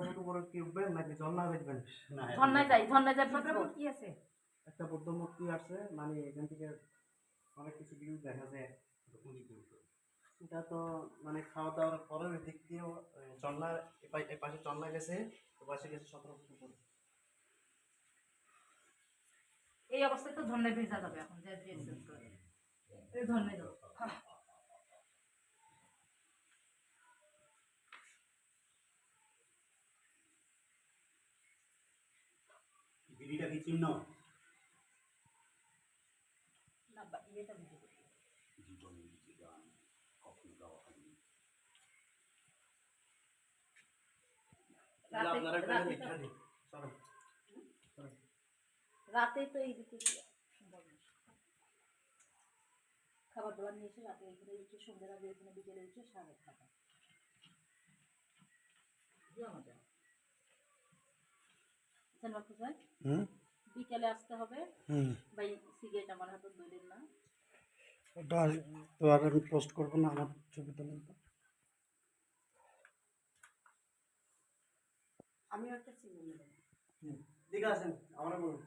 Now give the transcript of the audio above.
ছত্রপতি করে কি উঠবেন নাকি ঝর্ণা দেখবেন? না ঝর্ণায় যাই ঝর্ণায় যাই ছত্রপদ কি আছে? একটা বৌদ্ধ মূর্তি আছে? মানে এখান থেকে অনেক কিছু ভিউ দেখা যায়। এটা তো মানে খাওয়া দাওয়ার পরের দিক দিয়ে চন্নার এ পাশে চন্না গেছে ও পাশে গেছে ছত্রপতি করে এই অবস্থায় তো ভেজা যাবে এখন যে এই ঝর্ণায় বিড়িটা কি চিহ্ন? গান কখনো গাওয়া হয়নি। রাতে- তো- সম্ভব না। খাবার দাবার নিয়ে এসে রাতে এখানে উঠে সন্ধ্যের আগে এখানে বিকেলে উঠে সাড়ে খাবার বুঝছেন বাপু বিকেলে আসতে হবে। ভাই সিগারেট আমার হাতে ধরেন না। ওটা তো আর আমি পোস্ট করব না আমার ছবি তো আমিও একটা চিনি নেব দিকে আসেন আমার বলুন।